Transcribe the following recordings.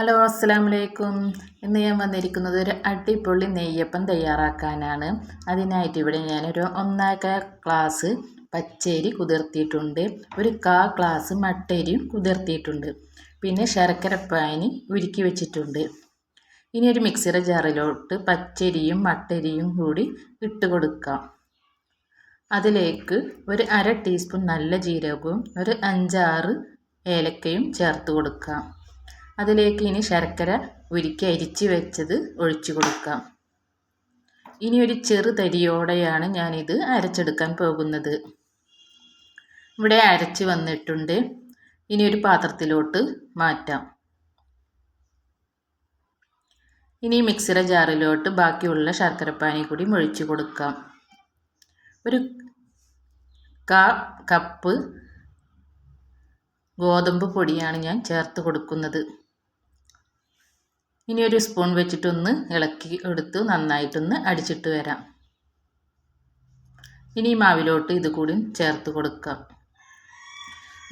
Hello അസ്സാം വലൈക്കും ഇന്ന് ഞാൻ വന്നിരിക്കുന്നത് ഒരു അടിപൊളി നെയ്യപ്പം തയ്യാറാക്കാനാണ്. അതിനായിട്ട് ഇവിടെ ഞാനൊരു ഒന്നര ഗ്ലാസ് പച്ചരി കുതിർത്തിയിട്ടുണ്ട്. ഒരു കാ ഗ്ലാസ് മട്ടരിയും കുതിർത്തിയിട്ടുണ്ട്. പിന്നെ ശർക്കരപ്പാനി ഉരുക്കി വെച്ചിട്ടുണ്ട്. ഇനി ഒരു മിക്സിയുടെ ജാറിലോട്ട് പച്ചരിയും മട്ടരിയും കൂടി ഇട്ട് കൊടുക്കാം. അതിലേക്ക് ഒരു അര ടീസ്പൂൺ നല്ല ജീരകവും ഒരു അഞ്ചാറ് ഏലക്കയും ചേർത്ത് കൊടുക്കാം. അതിലേക്ക് ഇനി ശർക്കര ഉരുക്കി അരിച്ച് വെച്ചത് ഒഴിച്ചു കൊടുക്കാം. ഇനി ഒരു ചെറുതരിയോടെയാണ് ഞാനിത് അരച്ചെടുക്കാൻ പോകുന്നത്. ഇവിടെ അരച്ച് വന്നിട്ടുണ്ട്. ഇനി ഒരു പാത്രത്തിലോട്ട് മാറ്റാം. ഇനി മിക്സിയുടെ ജാറിലോട്ട് ബാക്കിയുള്ള ശർക്കരപ്പാനി കൂടി ഒഴിച്ചു കൊടുക്കാം. ഒരു കാ കപ്പ് ഗോതമ്പ് പൊടിയാണ് ഞാൻ ചേർത്ത് കൊടുക്കുന്നത്. ഇനി ഒരു സ്പൂൺ വെച്ചിട്ടൊന്ന് ഇളക്കി എടുത്ത് നന്നായിട്ടൊന്ന് അടിച്ചിട്ട് വരാം. ഇനി മാവിലോട്ട് ഇത് കൂടി ചേർത്ത് കൊടുക്കാം.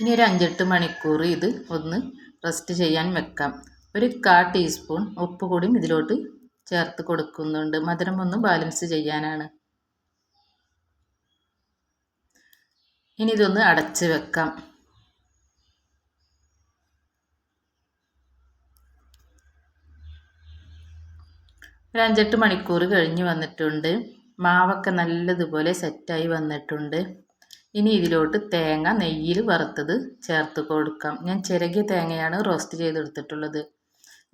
ഇനി ഒരു അഞ്ചെട്ട് മണിക്കൂർ ഇത് ഒന്ന് റെസ്റ്റ് ചെയ്യാൻ വെക്കാം. ഒരു കാ ടീസ്പൂൺ ഉപ്പ് കൂടിയും ഇതിലോട്ട് ചേർത്ത് കൊടുക്കുന്നുണ്ട്. മധുരം ഒന്ന് ബാലൻസ് ചെയ്യാനാണ്. ഇനി ഇതൊന്ന് അടച്ച് വെക്കാം. ഒരു അഞ്ചെട്ട് മണിക്കൂർ കഴിഞ്ഞ് വന്നിട്ടുണ്ട്. മാവൊക്കെ നല്ലതുപോലെ സെറ്റായി വന്നിട്ടുണ്ട്. ഇനി ഇതിലോട്ട് തേങ്ങ നെയ്യിൽ വറുത്തത് ചേർത്ത് കൊടുക്കാം. ഞാൻ ചിരകിയ തേങ്ങയാണ് റോസ്റ്റ് ചെയ്തെടുത്തിട്ടുള്ളത്.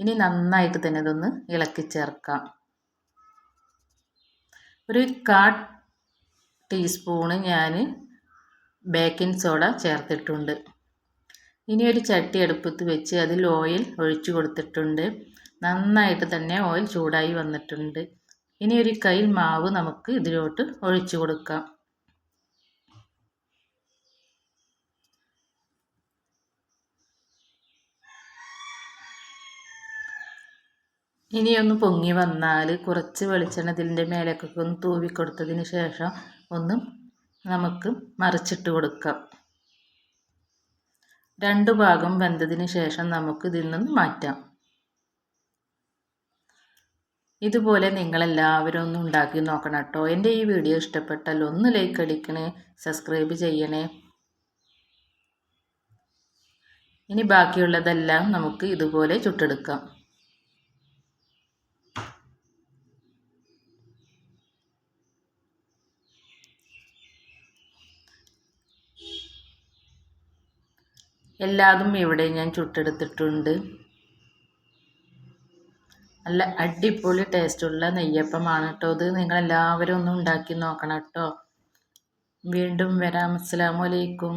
ഇനി നന്നായിട്ട് തന്നെ ഇതൊന്ന് ഇളക്കി ചേർക്കാം. ഒരു കാ ടീസ്പൂണ് ഞാൻ ബേക്കിംഗ് സോഡ ചേർത്തിട്ടുണ്ട്. ഇനി ഒരു ചട്ടി അടുപ്പത്ത് വെച്ച് അതിൽ ഓയിൽ ഒഴിച്ചു കൊടുത്തിട്ടുണ്ട്. നന്നായിട്ട് തന്നെ ഓയിൽ ചൂടായി വന്നിട്ടുണ്ട്. ഇനി ഒരു കൈ മാവ് നമുക്ക് ഇതിലോട്ട് ഒഴിച്ചു കൊടുക്കാം. ഇനിയൊന്ന് പൊങ്ങി വന്നാൽ കുറച്ച് വെളിച്ചെണ്ണ ഇതിന്റെ മേലേക്കൊക്കെ ഒന്ന് തൂവി കൊടുത്തതിന് ശേഷം ഒന്ന് നമുക്ക് മറിച്ചിട്ട് കൊടുക്കാം. രണ്ട് ഭാഗം വെന്തതിന് ശേഷം നമുക്ക് ഇതിൽ നിന്ന് മാറ്റാം. ഇതുപോലെ നിങ്ങളെല്ലാവരും ഒന്ന് ഉണ്ടാക്കി നോക്കണം കേട്ടോ. എന്റെ ഈ വീഡിയോ ഇഷ്ടപ്പെട്ടാൽ ഒന്ന് ലൈക്ക് അടിക്കണേ സബ്സ്ക്രൈബ് ചെയ്യണേ. ഇനി ബാക്കിയുള്ളതെല്ലാം നമുക്ക് ഇതുപോലെ ചുട്ടെടുക്കാം. എല്ലാതും ഇവിടെ ഞാൻ ചുട്ടെടുത്തിട്ടുണ്ട്. നല്ല അടിപൊളി ടേസ്റ്റുള്ള നെയ്യപ്പമാണ് കേട്ടോ ഇത്. നിങ്ങൾ എല്ലാവരും ഒന്ന് ഉണ്ടാക്കി നോക്കണം കേട്ടോ. വീണ്ടും വരാം. അസ്സാമലൈക്കും